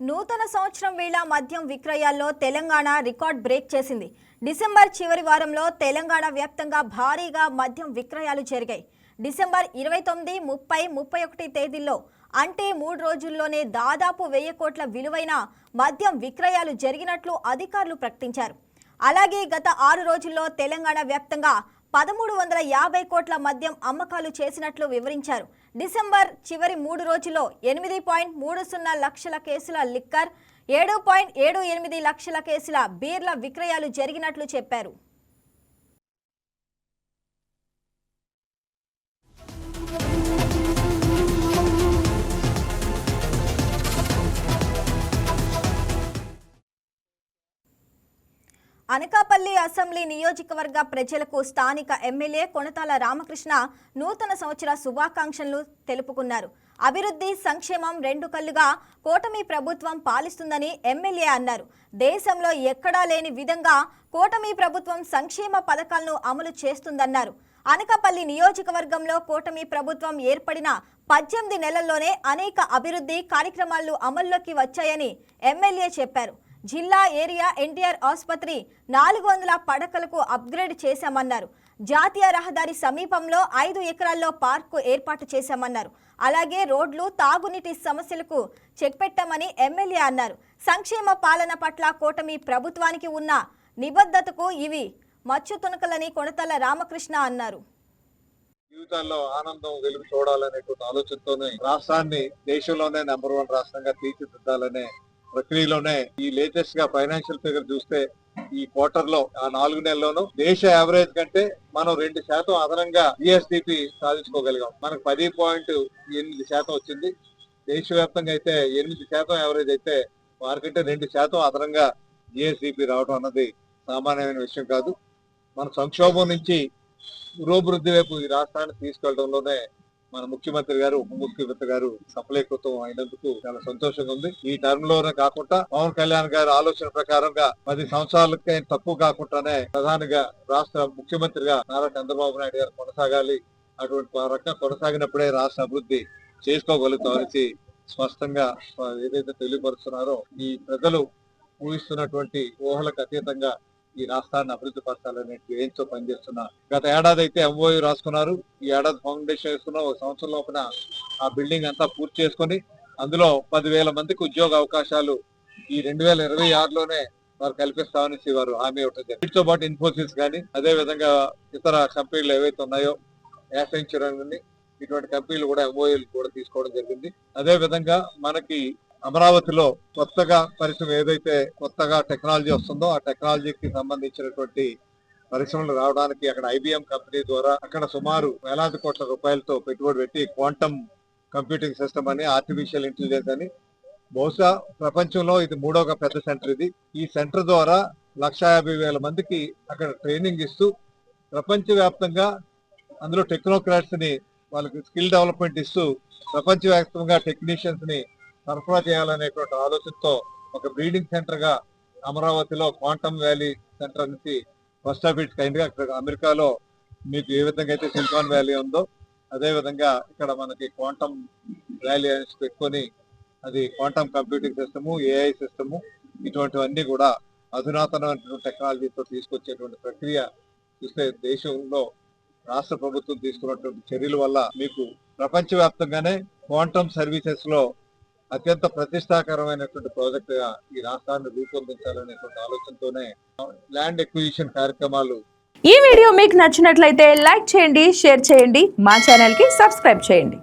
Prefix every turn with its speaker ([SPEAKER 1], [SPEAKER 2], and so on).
[SPEAKER 1] నూతన సంవత్సరం వేళ మద్యం విక్రయాల్లో తెలంగాణ రికార్డ్ బ్రేక్ చేసింది. డిసెంబర్ చివరి వారంలో తెలంగాణ వ్యాప్తంగా భారీగా మద్యం విక్రయాలు జరిగాయి. డిసెంబర్ ఇరవై తొమ్మిది ముప్పై ముప్పై ఒకటి తేదీల్లో అంటే మూడు రోజుల్లోనే దాదాపు వెయ్యి కోట్ల విలువైన మద్యం విక్రయాలు జరిగినట్లు అధికారులు ప్రకటించారు. అలాగే గత ఆరు రోజుల్లో తెలంగాణ వ్యాప్తంగా పదమూడు వందల యాభై కోట్ల మద్యం అమ్మకాలు చేసినట్లు వివరించారు. డిసెంబర్ చివరి మూడు రోజుల్లో ఎనిమిది పాయింట్ మూడు సున్నా లక్షల కేసుల లిక్కర్ ఏడు పాయింట్ ఏడు ఎనిమిది లక్షల కేసుల బీర్ల విక్రయాలు జరిగినట్లు చెప్పారు. అనకాపల్లి అసెంబ్లీ నియోజకవర్గ ప్రజలకు స్థానిక ఎమ్మెల్యే కొనతాల రామకృష్ణ నూతన సంవత్సర శుభాకాంక్షలు తెలుపుకున్నారు. అభివృద్ధి సంక్షేమం రెండు కళ్ళుగా కూటమి ప్రభుత్వం పాలిస్తుందని ఎమ్మెల్యే అన్నారు. దేశంలో ఎక్కడా లేని విధంగా కూటమి ప్రభుత్వం సంక్షేమ పథకాలను అమలు చేస్తుందన్నారు. అనకాపల్లి నియోజకవర్గంలో కూటమి ప్రభుత్వం ఏర్పడిన పద్దెనిమిది నెలల్లోనే అనేక అభివృద్ధి కార్యక్రమాలు అమల్లోకి వచ్చాయని ఎమ్మెల్యే చెప్పారు. జిల్లా ఏరియా ఎన్టీఆర్ ఆసుపత్రి నాలుగు వందల పడకలకు అప్గ్రేడ్ చేశామన్నారు. జాతీయ రహదారి సమీపంలో ఐదు ఎకరాల్లో పార్కు ఏర్పాటు చేశామన్నారు. అలాగే రోడ్లు తాగునీటి సమస్యలకు చెక్ పెట్టామని ఎమ్మెల్యే అన్నారు. సంక్షేమ పాలన పట్ల కూటమి ప్రభుత్వానికి ఉన్న నిబద్ధతకు ఇవి మచ్చు తునకలని కొనతల రామకృష్ణ అన్నారు.
[SPEAKER 2] జీవితాల్లో ఆనందం వెలుగు చూడాలనేటువంటి ఆలోచనతోనే రాష్ట్రాన్ని దేశంలోనే నెంబర్ వన్ రాష్ట్రంగా తీర్చిదిద్దాలనే ప్రక్రియలోనే ఈ లేటెస్ట్గా ఫైనాన్షియల్ ఫిగర్ చూస్తే ఈ క్వార్టర్లో ఆ నాలుగు నెలల్లోనూ దేశ యావరేజ్ కంటే మనం రెండు శాతం అదనంగా జిఎస్డిపి సాధించుకోగలిగాం. మనకు పది పాయింట్ ఎనిమిది శాతం వచ్చింది. దేశవ్యాప్తంగా అయితే ఎనిమిది శాతం యావరేజ్ అయితే వారికంటే రెండు శాతం అదనంగా జిఎస్డిపి రావడం అన్నది సామాన్యమైన విషయం కాదు. మన సంక్షోభం నుంచి పురోభివృద్ధి వైపు ఈ రాష్ట్రాన్ని తీసుకెళ్ళడంలోనే మన ముఖ్యమంత్రి గారు ఉప ముఖ్యమంత్రి గారు సఫలీకృతం అయినందుకు చాలా సంతోషంగా ఉంది. ఈ టర్మ్లోనే కాకుండా పవన్ కళ్యాణ్ గారి ఆలోచన ప్రకారంగా పది సంవత్సరాలకే తక్కువ కాకుండానే ప్రధానిగా రాష్ట్ర ముఖ్యమంత్రిగా నారా చంద్రబాబు నాయుడు గారు కొనసాగాలి. అటువంటి రకంగా కొనసాగినప్పుడే రాష్ట్ర అభివృద్ధి చేసుకోగలుగుతాం స్పష్టంగా ఏదైతే తెలియపరుస్తున్నారో ఈ ప్రజలు ఊహిస్తున్నటువంటి ఊహలకు అతీతంగా ఈ రాష్ట్రాన్ని అభివృద్ధి పరచాలనే ఏంతో పనిచేస్తున్నా గత ఏడాది అయితే ఎంఓయు రాసుకున్నారు. ఈ ఏడాది ఫౌండేషన్ వేసుకున్న ఒక సంవత్సరం లోపల ఆ బిల్డింగ్ అంతా పూర్తి చేసుకొని అందులో పదివేల మందికి ఉద్యోగ అవకాశాలు ఈ రెండు వేల ఇరవై ఆరులోనే వారు కల్పిస్తామని వారు హామీ ఇవ్వటం జరిగింది. వీటితో పాటు ఇన్ఫోసిస్ కానీ అదే విధంగా ఇతర కంపెనీలు ఏవైతే ఉన్నాయో యాసెంచర్ అని ఇటువంటి కంపెనీలు కూడా ఎంఓఏలు కూడా తీసుకోవడం జరిగింది. అదే విధంగా మనకి అమరావతిలో కొత్తగా పరిశ్రమ ఏదైతే కొత్తగా టెక్నాలజీ వస్తుందో ఆ టెక్నాలజీకి సంబంధించినటువంటి పరిశ్రమలు రావడానికి అక్కడ ఐబిఎం కంపెనీ ద్వారా అక్కడ సుమారు వేలాది కోట్ల రూపాయలతో పెట్టుబడి పెట్టి క్వాంటమ్ కంప్యూటింగ్ సిస్టమ్ అని ఆర్టిఫిషియల్ ఇంటెలిజెన్స్ అని. బహుశా ప్రపంచంలో ఇది మూడవ పెద్ద సెంటర్ ఇది. ఈ సెంటర్ ద్వారా లక్ష యాభై వేల మందికి అక్కడ ట్రైనింగ్ ఇస్తూ ప్రపంచవ్యాప్తంగా అందులో టెక్నోక్రాట్స్ని వాళ్ళకి స్కిల్ డెవలప్మెంట్ ఇస్తూ ప్రపంచవ్యాప్తంగా టెక్నీషియన్స్ని సరఫరా చేయాలనేటువంటి ఆలోచనతో ఒక బ్రీడింగ్ సెంటర్గా అమరావతిలో క్వాంటమ్ వ్యాలీ సెంటర్ నుంచి ఫస్ట్ ఆఫ్ ఇట్ కైండ్గా ఇక్కడ అమెరికాలో మీకు ఏ విధంగా అయితే సిలికాన్ వ్యాలీ ఉందో అదే విధంగా ఇక్కడ మనకి క్వాంటమ్ వ్యాలీ అనేసి పెట్టుకొని అది quantum computing system AI system ఇటువంటివన్నీ కూడా అధునాతనమైనటువంటి టెక్నాలజీతో తీసుకొచ్చేటువంటి ప్రక్రియ చూస్తే దేశంలో రాష్ట్ర ప్రభుత్వం తీసుకున్నటువంటి చర్యల వల్ల మీకు ప్రపంచవ్యాప్తంగానే క్వాంటమ్ సర్వీసెస్లో అత్యంత ప్రతిష్టాకరమైనటువంటి ప్రాజెక్ట్గా ఈ రాష్ట్రాన్ని రూపొందించాలనేటువంటి ఆలోచనతోనే ల్యాండ్ ఎక్విజిషన్ కార్యక్రమాలు
[SPEAKER 3] ఈ వీడియో మీకు నచ్చినట్లయితే లైక్ చేయండి షేర్ చేయండి మా ఛానల్కి సబ్స్క్రైబ్ చేయండి.